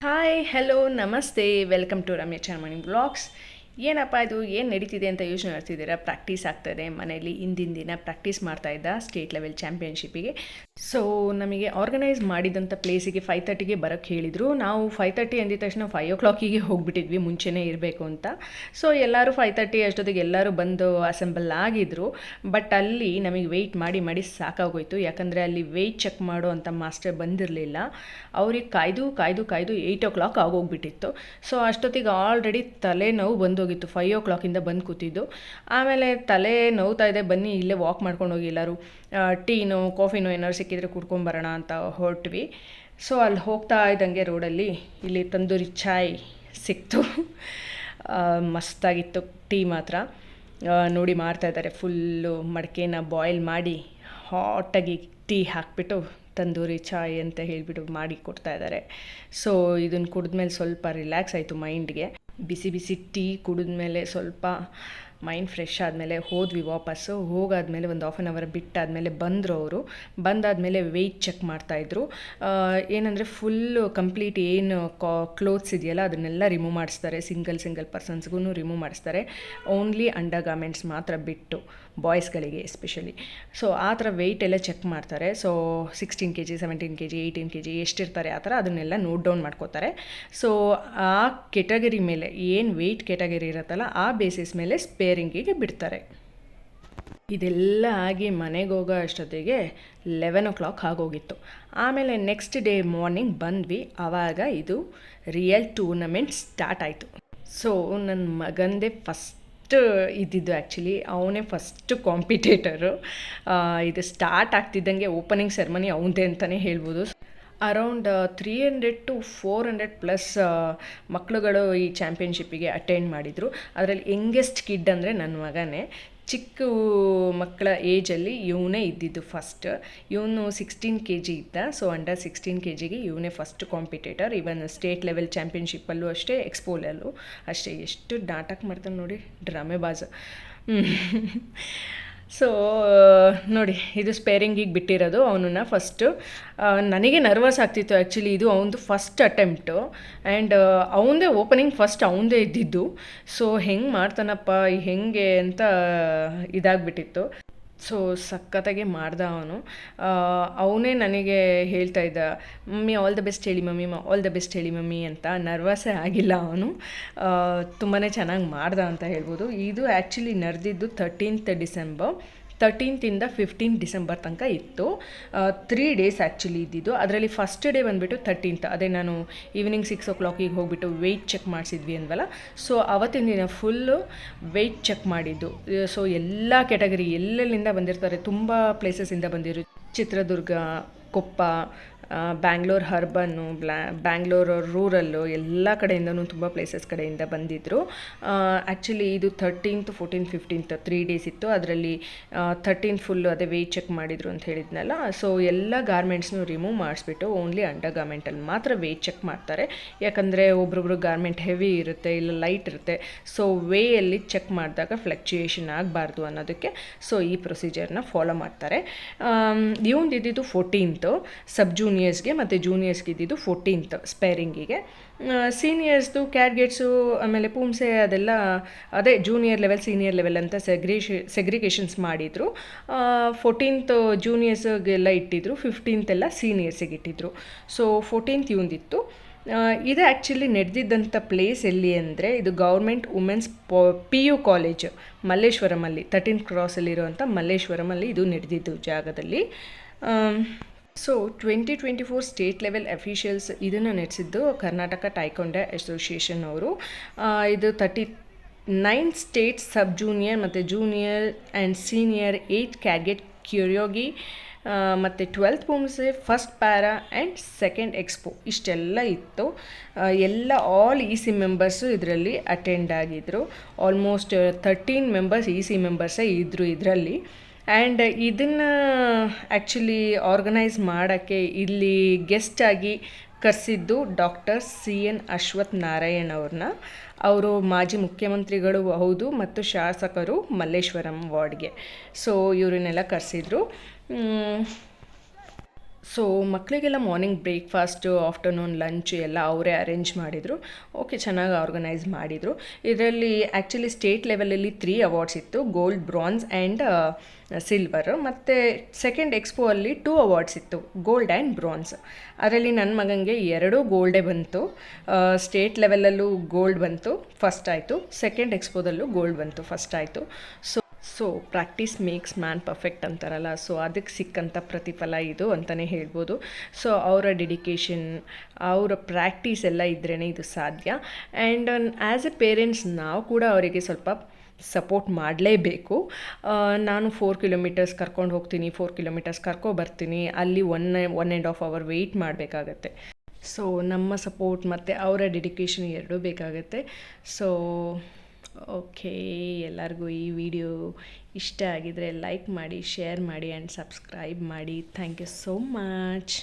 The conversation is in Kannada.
ಹಾಯ್ ಹಲೋ ನಮಸ್ತೆ welcome to Ramya Charmani blogs ಏನಪ್ಪ ಇದು, ಏನು ನಡೀತಿದೆ ಅಂತ ಯೋಚನೆ ಮಾಡ್ತಿದ್ದೀರಾ? ಪ್ರಾಕ್ಟೀಸ್ ಆಗ್ತದೆ ಮನೆಯಲ್ಲಿ ಹಿಂದಿನ ದಿನ ಪ್ರಾಕ್ಟೀಸ್ ಮಾಡ್ತಾ ಇದ್ದ ಸ್ಟೇಟ್ ಲೆವೆಲ್ ಚಾಂಪಿಯನ್ಶಿಪ್ಪಿಗೆ ಸೊ ನಮಗೆ ಆರ್ಗನೈಸ್ ಮಾಡಿದಂಥ ಪ್ಲೇಸಿಗೆ ಫೈವ್ ತರ್ಟಿಗೆ ಬರೋಕ್ಕೆ ಹೇಳಿದರು. ನಾವು ಫೈವ್ ತರ್ಟಿ ಅಂದಿದ ತಕ್ಷಣ ಫೈವ್ ಓ ಕ್ಲಾಕಿಗೆ ಹೋಗ್ಬಿಟ್ಟಿದ್ವಿ, ಮುಂಚೆನೇ ಇರಬೇಕು ಅಂತ. ಸೊ ಎಲ್ಲರೂ ಫೈವ್ ತರ್ಟಿ ಅಷ್ಟೊತ್ತಿಗೆ ಎಲ್ಲರೂ ಬಂದು ಅಸೆಂಬಲ್ ಆಗಿದ್ದರು ಬಟ್ ಅಲ್ಲಿ ನಮಗೆ ವೆಯ್ಟ್ ಮಾಡಿ ಮಾಡಿ ಸಾಕಾಗೋಯ್ತು. ಯಾಕಂದರೆ ಅಲ್ಲಿ ವೆಯ್ಟ್ ಚೆಕ್ ಮಾಡೋ ಅಂತ ಮಾಸ್ಟರ್ ಬಂದಿರಲಿಲ್ಲ. ಅವ್ರಿಗೆ ಕಾಯ್ದು ಕಾಯ್ದು ಕಾಯ್ದು ಏಯ್ಟ್ ಓ ಕ್ಲಾಕ್ ಆಗೋಗ್ಬಿಟ್ಟಿತ್ತು. ಸೊ ಅಷ್ಟೊತ್ತಿಗೆ ಆಲ್ರೆಡಿ ತಲೆನೋವು ಬಂದೋಗಿತ್ತು ಫೈವ್ ಓ ಕ್ಲಾಕಿಂದ ಬಂದು ಕೂತಿದ್ದು. ಆಮೇಲೆ ತಲೆ ನೋವ್ತಾ ಇದೆ, ಬನ್ನಿ ಇಲ್ಲೇ ವಾಕ್ ಮಾಡ್ಕೊಂಡು ಹೋಗಿ ಎಲ್ಲರೂ. ಟೀನೋ ಕಾಫಿನೋ ಏನಾದ್ರು ಸಿಕ್ಕಿದ್ರೆ ಕುಡ್ಕೊಂಬರೋಣ ಅಂತ ಹೊರಟ್ವಿ. ಸೊ ಅಲ್ಲಿ ಹೋಗ್ತಾ ಇದ್ದಂಗೆ ರೋಡಲ್ಲಿ ಇಲ್ಲಿ ತಂದೂರಿ ಚಾಯ್ ಸಿಕ್ತು. ಮಸ್ತಾಗಿತ್ತು ಟೀ ಮಾತ್ರ. ನೋಡಿ ಮಾಡ್ತಾ ಇದ್ದಾರೆ ಫುಲ್ಲು ಮಡಕೆನ ಬಾಯ್ಲ್ ಮಾಡಿ ಹಾಟಾಗಿ ಟೀ ಹಾಕ್ಬಿಟ್ಟು ತಂದೂರಿ ಚಾಯ್ ಅಂತ ಹೇಳಿಬಿಟ್ಟು ಮಾಡಿ ಕೊಡ್ತಾ ಇದ್ದಾರೆ. ಸೊ ಇದನ್ನು ಕುಡಿದ್ಮೇಲೆ ಸ್ವಲ್ಪ ರಿಲ್ಯಾಕ್ಸ್ ಆಯಿತು ಮೈಂಡ್ಗೆ ಬಿಸಿ ಬಿಸಿ ಟೀ ಕುಡಿದ್ಮೇಲೆ ಸ್ವಲ್ಪ ಮೈಂಡ್ ಫ್ರೆಶ್ ಆದಮೇಲೆ ಹೋದ್ವಿ ವಾಪಸ್ಸು ಹೋಗಾದಮೇಲೆ ಒಂದು ಹಾಫ್ ಆನ್ ಅವರ್ ಬಿಟ್ಟಾದಮೇಲೆ ಬಂದರು ಅವರು. ಬಂದಾದಮೇಲೆ ವೆಯ್ಟ್ ಚೆಕ್ ಮಾಡ್ತಾಯಿದ್ರು ಏನಂದರೆ ಫುಲ್ಲು ಕಂಪ್ಲೀಟ್ ಏನು ಕಾ ಕ್ಲೋತ್ಸ್ ಇದೆಯಲ್ಲ ಅದನ್ನೆಲ್ಲ ರಿಮೂವ್ ಮಾಡಿಸ್ತಾರೆ. ಸಿಂಗಲ್ ಸಿಂಗಲ್ ಪರ್ಸನ್ಸ್ಗೂ ರಿಮೂವ್ ಮಾಡಿಸ್ತಾರೆ. ಓನ್ಲಿ ಅಂಡರ್ ಗಾರ್ಮೆಂಟ್ಸ್ ಮಾತ್ರ ಬಿಟ್ಟು ಬಾಯ್ಸ್ಗಳಿಗೆ ಎಸ್ಪೆಷಲಿ ಸೊ ಆ ಥರ ವೆಯ್ಟ್ ಎಲ್ಲ ಚೆಕ್ ಮಾಡ್ತಾರೆ. So sixteen K G seventeen K G eighteen K G ಎಷ್ಟಿರ್ತಾರೆ ಆ ಥರ ಅದನ್ನೆಲ್ಲ ನೋಟ್ ಡೌನ್ ಮಾಡ್ಕೋತಾರೆ. ಸೊ ಆ ಕೆಟಗರಿ ಮೇಲೆ ಏನು ವೆಯ್ಟ್ ಕೆಟಗರಿ ಇರುತ್ತಲ್ಲ ಆ ಬೇಸಿಸ್ ಮೇಲೆ ಸ್ಪೇರಿಂಗಿಗೆ ಬಿಡ್ತಾರೆ. ಇದೆಲ್ಲ ಆಗಿ ಮನೆಗೆ ಹೋಗೋ ಅಷ್ಟೊತ್ತಿಗೆ ಲೆವೆನ್ ಓ ಕ್ಲಾಕ್ ಆಗೋಗಿತ್ತು. ಆಮೇಲೆ ನೆಕ್ಸ್ಟ್ ಡೇ ಮಾರ್ನಿಂಗ್ ಬಂದ್ವಿ. ಆವಾಗ ಇದು ರಿಯಲ್ ಟೂರ್ನಮೆಂಟ್ ಸ್ಟಾರ್ಟ್ ಆಯಿತು. ಸೊ ನನ್ನ ಮಗಂದೇ ಫಸ್ಟ್ ಇದ್ದಿದ್ದು ಆ್ಯಕ್ಚುಲಿ ಅವನೇ ಫಸ್ಟು ಕಾಂಪಿಟೇಟರು ಇದು ಸ್ಟಾರ್ಟ್ ಆಗ್ತಿದ್ದಂಗೆ ಓಪನಿಂಗ್ ಸೆರ್ಮನಿ ಅವನದೇ ಅಂತಲೇ ಹೇಳ್ಬೋದು. Around three hundred to four hundred plus ಮಕ್ಕಳುಗಳು ಈ ಚಾಂಪಿಯನ್ಶಿಪ್ಪಿಗೆ ಅಟೆಂಡ್ ಮಾಡಿದರು. ಅದರಲ್ಲಿ ಯಂಗೆಸ್ಟ್ ಕಿಡ್ ಅಂದರೆ ನನ್ನ ಮಗನೇ. ಚಿಕ್ಕ ಮಕ್ಕಳ ಏಜಲ್ಲಿ ಇವನೇ ಇದ್ದಿದ್ದು ಫಸ್ಟ್ ಇವನು ಸಿಕ್ಸ್ಟೀನ್ ಕೆ ಜಿ ಇದ್ದ ಸೊ ಅಂಡರ್ ಸಿಕ್ಸ್ಟೀನ್ ಕೆ ಜಿಗೆ ಇವನೇ ಫಸ್ಟ್ ಕಾಂಪಿಟೇಟರ್ ಇವನ್ ಸ್ಟೇಟ್ ಲೆವೆಲ್ ಚಾಂಪಿಯನ್ಶಿಪ್ಪಲ್ಲೂ ಅಷ್ಟೇ ಎಕ್ಸ್ಪೋಲಲ್ಲೂ ಅಷ್ಟೇ. ಎಷ್ಟು ನಾಟಕ ಮಾಡ್ತಾನೆ ನೋಡಿ ಡ್ರಾಮೆ ಬಾಜ್. ಸೊ ನೋಡಿ, ಇದು ಸ್ಪೇರಿಂಗಿಗೆ ಬಿಟ್ಟಿರೋದು ಅವನನ್ನು ಫಸ್ಟು ನನಗೆ ನರ್ವಸ್ ಆಗ್ತಿತ್ತು ಆ್ಯಕ್ಚುಲಿ ಇದು ಅವನದು ಫಸ್ಟ್ ಅಟೆಂಪ್ಟು ಆ್ಯಂಡ್ ಅವನದೇ ಓಪನಿಂಗ್ ಫಸ್ಟ್ ಅವನದೇ ಇದ್ದಿದ್ದು. ಸೊ ಹೆಂಗೆ ಮಾಡ್ತಾನಪ್ಪ ಹೆಂಗೆ ಅಂತ ಇದಾಗ್ಬಿಟ್ಟಿತ್ತು. ಸೊ ಸಖತ್ತಾಗೆ ಮಾಡ್ದ ಅವನು. ಅವನೇ ನನಗೆ ಹೇಳ್ತಾ ಇದ್ದ, ಮಮ್ಮಿ ಆಲ್ ದ ಬೆಸ್ಟ್ ಹೇಳಿ ಮಮ್ಮಿ ಆಲ್ ದ ಬೆಸ್ಟ್ ಹೇಳಿ ಮಮ್ಮಿ ಅಂತ. ನರ್ವಸೇ ಆಗಿಲ್ಲ ಅವನು. ತುಂಬಾ ಚೆನ್ನಾಗಿ ಮಾಡ್ದ ಅಂತ ಹೇಳ್ಬೋದು. ಇದು ಆ್ಯಕ್ಚುಲಿ ನಡೆದಿದ್ದು ತರ್ಟೀನ್ತ್ ಡಿಸೆಂಬರ್ ತರ್ಟೀನ್ತಿಂದ ಫಿಫ್ಟೀನ್ ಡಿಸೆಂಬರ್ ತನಕ ಇತ್ತು. ತ್ರೀ ಡೇಸ್ ಆ್ಯಕ್ಚುಲಿ ಇದ್ದಿದ್ದು. ಅದರಲ್ಲಿ ಫಸ್ಟ್ ಡೇ ಬಂದುಬಿಟ್ಟು ತರ್ಟೀನ್ತ್ ಅದೇ ನಾನು ಈವ್ನಿಂಗ್ ಸಿಕ್ಸ್ ಓ ಕ್ಲಾಕಿಗೆ ಹೋಗಿಬಿಟ್ಟು ವೆಯ್ಟ್ ಚೆಕ್ ಮಾಡಿಸಿದ್ವಿ ಅಂದ್ವಲ್ಲ. ಸೊ ಅವತ್ತಿನ ದಿನ ಫುಲ್ಲು ವೆಯ್ಟ್ ಚೆಕ್ ಮಾಡಿದ್ದು. ಸೊ ಎಲ್ಲ ಕ್ಯಾಟಗರಿ ಎಲ್ಲೆಲ್ಲಿಂದ ಬಂದಿರ್ತಾರೆ, ತುಂಬ ಪ್ಲೇಸಸ್ಸಿಂದ ಬಂದಿರು. ಚಿತ್ರದುರ್ಗ, ಕೊಪ್ಪ ಬ್ಯಾಂಗ್ಳೂರ್ ಹರ್ಬನ್ನು ಬ್ಲಾ ಬ್ಯಾಂಗ್ಳೂರ್ ರೂರಲ್ಲು ಎಲ್ಲ ಕಡೆಯಿಂದನೂ ತುಂಬ ಪ್ಲೇಸಸ್ ಕಡೆಯಿಂದ ಬಂದಿದ್ದರು ಆ್ಯಕ್ಚುಲಿ ಇದು thirteenth fourteen fifteenth three days ಇತ್ತು. ಅದರಲ್ಲಿ ಥರ್ಟೀನ್ ಫುಲ್ಲು ಅದೇ ವೆಯ್ಟ್ ಚೆಕ್ ಮಾಡಿದರು ಅಂತ ಹೇಳಿದ್ನಲ್ಲ. ಸೊ ಎಲ್ಲ ಗಾರ್ಮೆಂಟ್ಸ್ನು ರಿಮೂವ್ ಮಾಡಿಸ್ಬಿಟ್ಟು ಓನ್ಲಿ ಅಂಡರ್ ಗಾರ್ಮೆಂಟಲ್ಲಿ ಮಾತ್ರ ವೆಯ್ಟ್ ಚೆಕ್ ಮಾಡ್ತಾರೆ. ಯಾಕಂದರೆ ಒಬ್ರೊಬ್ರು ಗಾರ್ಮೆಂಟ್ ಹೆವಿ ಇರುತ್ತೆ, ಇಲ್ಲ ಲೈಟ್ ಇರುತ್ತೆ. ಸೊ ವೇಯಲ್ಲಿ ಚೆಕ್ ಮಾಡಿದಾಗ ಫ್ಲಕ್ಚುಯೇಷನ್ ಆಗಬಾರ್ದು ಅನ್ನೋದಕ್ಕೆ ಸೊ ಈ ಪ್ರೊಸೀಜರ್ನ ಫಾಲೋ ಮಾಡ್ತಾರೆ. ಇವಂದು ಇದ್ದಿದ್ದು ಫೋರ್ಟೀನ್ತು ಸಬ್ ಜೂನಿಯರ್ಸ್ಗೆ ಮತ್ತು ಜೂನಿಯರ್ಸ್ಗೆ ಇದ್ದಿದ್ದು ಫೋರ್ಟೀನ್ತ್ ಸ್ಪೇರಿಂಗಿಗೆ ಸೀನಿಯರ್ಸ್ದು ಕ್ಯಾಡ್ಗೆಟ್ಸು ಆಮೇಲೆ ಪೂಮ್ಸೆ ಅದೆಲ್ಲ, ಅದೇ ಜೂನಿಯರ್ ಲೆವೆಲ್ ಸೀನಿಯರ್ ಲೆವೆಲ್ ಅಂತ ಸೆಗ್ರೇಷ ಸೆಗ್ರಿಗೇಷನ್ಸ್ ಮಾಡಿದರು. ಫೋರ್ಟೀನ್ತ್ ಜೂನಿಯರ್ಸ್ಗೆಲ್ಲ ಇಟ್ಟಿದ್ರು ಫಿಫ್ಟೀನ್ತ್ ಎಲ್ಲ ಸೀನಿಯರ್ಸಿಗೆ ಇಟ್ಟಿದ್ರು. ಸೊ ಫೋರ್ಟೀನ್ತ್ ಇವಂದಿತ್ತು ಇದು ಆ್ಯಕ್ಚುಲಿ ನಡೆದಿದ್ದಂಥ ಪ್ಲೇಸ್ ಎಲ್ಲಿ ಅಂದರೆ, ಇದು government women's P U college ಮಲ್ಲೇಶ್ವರಮಲ್ಲಿ thirteen ಕ್ರಾಸಲ್ಲಿರುವಂಥ ಮಲ್ಲೇಶ್ವರಮಲ್ಲಿ ಇದು ನಡೆದಿದ್ದು ಜಾಗದಲ್ಲಿ. So twenty twenty four state level officials ಇದನ್ನು ನಡೆಸಿದ್ದು ಕರ್ನಾಟಕ ಟೈಕೊಂಡ ಅಸೋಸಿಯೇಷನ್ ಅವರು. ಇದು thirty nine states sub junior ಮತ್ತು ಜೂನಿಯರ್ ಆ್ಯಂಡ್ ಸೀನಿಯರ್ ಏಯ್ಟ್ ಕ್ಯಾಗೆಟ್ ಕ್ಯೂರಿಯೋಗಿ ಮತ್ತು twelfth ಪೂಮ್ಸೆ first para and second expo ಇಷ್ಟೆಲ್ಲ ಇತ್ತು. ಎಲ್ಲ ಆಲ್ ಇ ಸಿ ಮೆಂಬರ್ಸು ಇದರಲ್ಲಿ ಅಟೆಂಡ್ ಆಗಿದ್ದರು almost thirteen members E C ಮೆಂಬರ್ಸೇ ಇದ್ದರು ಇದರಲ್ಲಿ. ಆ್ಯಂಡ್ ಇದನ್ನು ಆ್ಯಕ್ಚುಲಿ ಆರ್ಗನೈಸ್ ಮಾಡೋಕ್ಕೆ ಇಲ್ಲಿ ಗೆಸ್ಟ್ ಆಗಿ ಕರೆಸಿದ್ದು doctor C N Ashwath Narayan ಅವ್ರನ್ನ ಅವರು ಮಾಜಿ ಮುಖ್ಯಮಂತ್ರಿಗಳು ಹೌದು ಮತ್ತು ಶಾಸಕರು ಮಲ್ಲೇಶ್ವರಂ ವಾರ್ಡ್ಗೆ. ಸೊ ಇವರನ್ನೆಲ್ಲ ಕರೆಸಿದ್ರು. ಸೊ ಮಕ್ಕಳಿಗೆಲ್ಲ ಮಾರ್ನಿಂಗ್ ಬ್ರೇಕ್ಫಾಸ್ಟು ಆಫ್ಟರ್ನೂನ್ ಲಂಚ್ ಎಲ್ಲ ಅವರೇ ಅರೇಂಜ್ ಮಾಡಿದರು. ಓಕೆ ಚೆನ್ನಾಗಿ ಆರ್ಗನೈಸ್ ಮಾಡಿದರು. ಇದರಲ್ಲಿ ಆ್ಯಕ್ಚುಲಿ ಸ್ಟೇಟ್ ಲೆವೆಲಲ್ಲಿ ತ್ರೀ ಅವಾರ್ಡ್ಸ್ ಇತ್ತು. ಗೋಲ್ಡ್ ಬ್ರಾನ್ಸ್ ಆ್ಯಂಡ್ ಸಿಲ್ವರ್ ಮತ್ತು ಸೆಕೆಂಡ್ ಎಕ್ಸ್ಪೋ ಅಲ್ಲಿ ಟೂ ಅವಾರ್ಡ್ಸ್ ಇತ್ತು. ಗೋಲ್ಡ್ ಆ್ಯಂಡ್ ಬ್ರಾನ್ಸ್ ಅದರಲ್ಲಿ ನನ್ನ ಮಗನಿಗೆ ಎರಡೂ ಗೋಲ್ಡೇ ಬಂತು. ಸ್ಟೇಟ್ ಲೆವೆಲಲ್ಲೂ ಗೋಲ್ಡ್ ಬಂತು. ಫಸ್ಟ್ ಆಯಿತು. ಸೆಕೆಂಡ್ ಎಕ್ಸ್ಪೋದಲ್ಲೂ ಗೋಲ್ಡ್ ಬಂತು. ಫಸ್ಟ್ ಆಯಿತು. So so practice makes man perfect ಅಂತಾರಲ್ಲ. ಸೊ ಅದಕ್ಕೆ ಸಿಕ್ಕಂಥ ಪ್ರತಿಫಲ ಇದು ಅಂತಲೇ ಹೇಳ್ಬೋದು. ಸೊ ಅವರ ಡೆಡಿಕೇಶನ್ ಅವರ ಪ್ರಾಕ್ಟೀಸ್ ಎಲ್ಲ ಇದ್ರೇ ಇದು ಸಾಧ್ಯ. ಆ್ಯಂಡ್ ಆ್ಯಸ್ ಎ ಪೇರೆಂಟ್ಸ್ ನಾವು ಕೂಡ ಅವರಿಗೆ ಸ್ವಲ್ಪ ಸಪೋರ್ಟ್ ಮಾಡಲೇಬೇಕು. ನಾನು ಫೋರ್ ಕಿಲೋಮೀಟರ್ಸ್ ಕರ್ಕೊಂಡು ಹೋಗ್ತೀನಿ ಫೋರ್ ಕಿಲೋಮೀಟರ್ಸ್ ಬರ್ತೀನಿ. ಅಲ್ಲಿ one one and half hour wait ಮಾಡಬೇಕಾಗತ್ತೆ. ಸೊ ನಮ್ಮ ಸಪೋರ್ಟ್ ಮತ್ತು ಅವರ ಡೆಡಿಕೇಶನ್ ಎರಡೂ ಬೇಕಾಗತ್ತೆ. ಸೊ ಓಕೆ, ಎಲ್ಲರಿಗೂ ಈ ವಿಡಿಯೋ ಇಷ್ಟ ಆಗಿದ್ದರೆ ಲೈಕ್ ಮಾಡಿ ಶೇರ್ ಮಾಡಿ ಆ್ಯಂಡ್ ಸಬ್ಸ್ಕ್ರೈಬ್ ಮಾಡಿ. Thank you so much